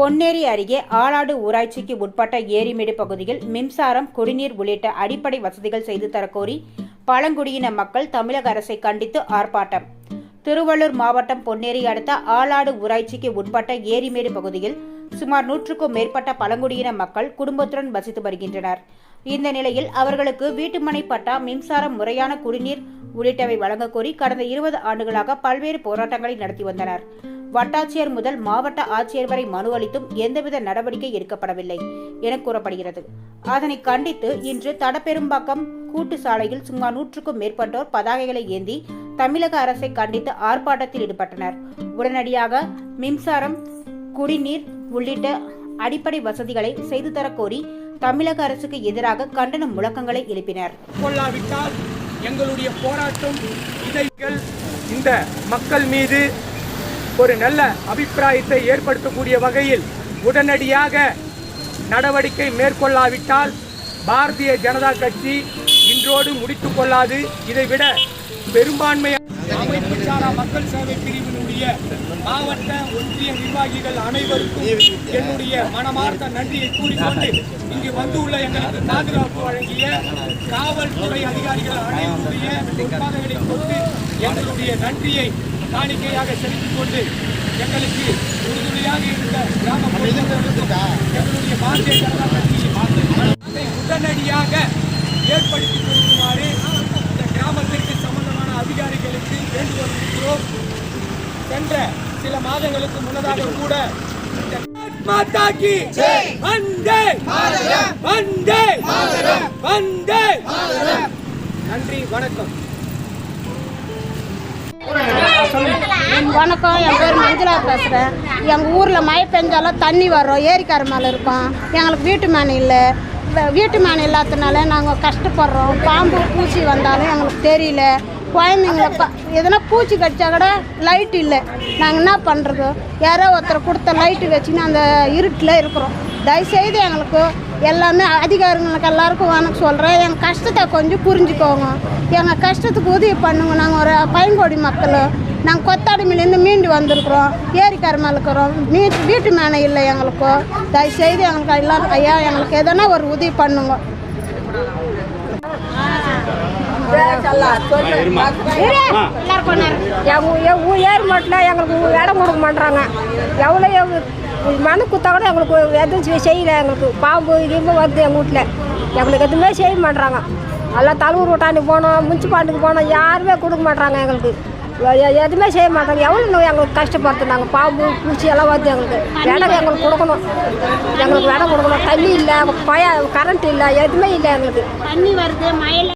பொன்னேரி அருகே ஆலாடு ஊராட்சிக்கு உட்பட்ட ஏரிமேடு பகுதியில் மின்சாரம் குடிநீர் உள்ளிட்ட அடிப்படை வசதிகள் செய்து தரக்கோரி பழங்குடியின மக்கள் தமிழக அரசை கண்டித்து ஆர்ப்பாட்டம். திருவள்ளூர் மாவட்டம் பொன்னேரி அடுத்த ஆலாடு ஊராட்சிக்கு உட்பட்ட ஏரிமேடு பகுதியில் சுமார் நூற்றுக்கும் மேற்பட்ட பழங்குடியின மக்கள் குடும்பத்துடன் வசித்து வருகின்றனர். இந்த நிலையில் அவர்களுக்கு வீட்டுமனை பட்டா மின்சாரம் முறையான குடிநீர் உள்ளிட்டவை வழங்கக்கோரி கடந்த இருபது ஆண்டுகளாக பல்வேறு போராட்டங்களை நடத்தி வந்தனர். வட்டாட்சியர் முதல் மாவட்ட ஆட்சியர் வரை மனு அளித்தும் எந்தவித நடவடிக்கை எடுக்கப்படவில்லை என கூறப்படுகிறது. அதனை கண்டித்து இன்று தடப்பெரும்பாக்கம் கூட்டு சாலையில் சுமார் நூற்றுக்கும் மேற்பட்டோர் பதாகைகளை ஏந்தி தமிழக அரசை கண்டித்து ஆர்ப்பாட்டத்தில் ஈடுபட்டனர். உடனடியாக மின்சாரம் குடிநீர் உள்ளிட்ட அடிப்படை வசதிகளை செய்து தரக்கோரி தமிழக அரசுக்கு எதிராக கண்டன முழக்கங்களை எழுப்பினர். கொள்ளாவிட்டால் எங்களுடைய போராட்டம் இதைகள் இந்த மக்கள் மீது ஒரு நல்ல அபிப்பிராயத்தை ஏற்படுத்தக்கூடிய வகையில் உடனடியாக நடவடிக்கை மேற்கொள்ளாவிட்டால் பாரதிய ஜனதா கட்சி இன்றோடு முடித்துக் கொள்ளாது. இதைவிட பெரும்பான்மை அமைப்பு சாரா மக்கள் சேவை பிரிவினுடைய மாவட்ட ஒன்றிய நிர்வாகிகள் அனைவருக்கும் என்னுடைய மனமார்ந்த நன்றியை கூறிக்கொண்டு இங்கு வந்துள்ள எங்களுக்கு பாதுகாப்பு வழங்கிய காவல்துறை அதிகாரிகள் அனைவருடைய உட்பாதைகளை கொண்டு எங்களுடைய நன்றியை காணிக்கையாக செலுத்திக் கொண்டு எங்களுக்கு உறுதுணையாக இருந்த கிராம பொதுமக்களுக்கும் எங்களுடைய பாரதிய ஜனதா கட்சியின் உடனடியாக ஏற்படுத்திக் கொடுக்குமாறு மாதங்களுக்கு முன்னதாக கூட இந்த மாதா கி வந்தே. வந்தே. வந்தே நன்றி வணக்கம். வணக்கம் என் பேர் மஞ்சுளா பேசுகிறேன் எங்கள் ஊரில் மழை பெஞ்சாலும் தண்ணி வரும் ஏரிக்கரை மேலே இருக்கும். எங்களுக்கு வீட்டு மேனை இல்லை. வீட்டு மேனை இல்லாததுனால நாங்கள் கஷ்டப்படுறோம். பாம்பு பூச்சி வந்தாலும் எங்களுக்கு தெரியல. குழந்தைங்கள ப எதனா பூச்சி கடிச்சா கூட லைட் இல்லை. நாங்கள் என்ன பண்ணுறது யாரோ ஒருத்தர் கொடுத்த லைட்டு வச்சுன்னு அந்த இருட்டில் இருக்கிறோம். தயவுசெய்து எங்களுக்கு எல்லாமே அதிகாரிங்களுக்கு எல்லாருக்கும் வணக்கம் சொல்கிறேன் எங்கள் கஷ்டத்தை கொஞ்சம் புரிஞ்சுக்கோங்க. எங்கள் கஷ்டத்துக்கு உதவி பண்ணுங்க. நாங்கள் ஒரு பயங்கோடி மக்கள் நாங்கள் கொத்தாடிமிலேருந்து மீண்டு வந்திருக்கிறோம். ஏரிக்கரை இருக்கிறோம். மீ வீட்டு மேனை இல்லை எங்களுக்கு. தயவுசெய்து எங்களுக்கு எல்லாரும் ஐயா எங்களுக்கு எதனா ஒரு உதவி பண்ணுங்க. ஏர் மாட்டில் எங்களுக்கு இடம் கொடுக்க மாட்றாங்க. எவ்வளோ மனு குத்தா கூட எங்களுக்கு எதுவும் செய்- செய்யல. எங்களுக்கு பாம்பு கிம்பு வருது எங்கள் வீட்டில் எங்களுக்கு எதுவுமே செய்ய மாட்றாங்க. எல்லாம் தலைவர் விட்டாண்டி போனோம் முன்சிபாலிட்டிக்கு போனோம் யாருமே கொடுக்க மாட்றாங்க எங்களுக்கு. எதுவுமே செய்ய மாட்டாங்க. எவ்வளோ எங்களுக்கு கஷ்டப்படுத்துனாங்க. பாம்பு பூச்சி எல்லாம் வருது எங்களுக்கு. இடம் எங்களுக்கு கொடுக்கணும். எங்களுக்கு இடம் கொடுக்கணும். தண்ணி இல்லை பய கரண்ட் இல்லை எதுவுமே இல்லை எங்களுக்கு. தண்ணி வருது மழை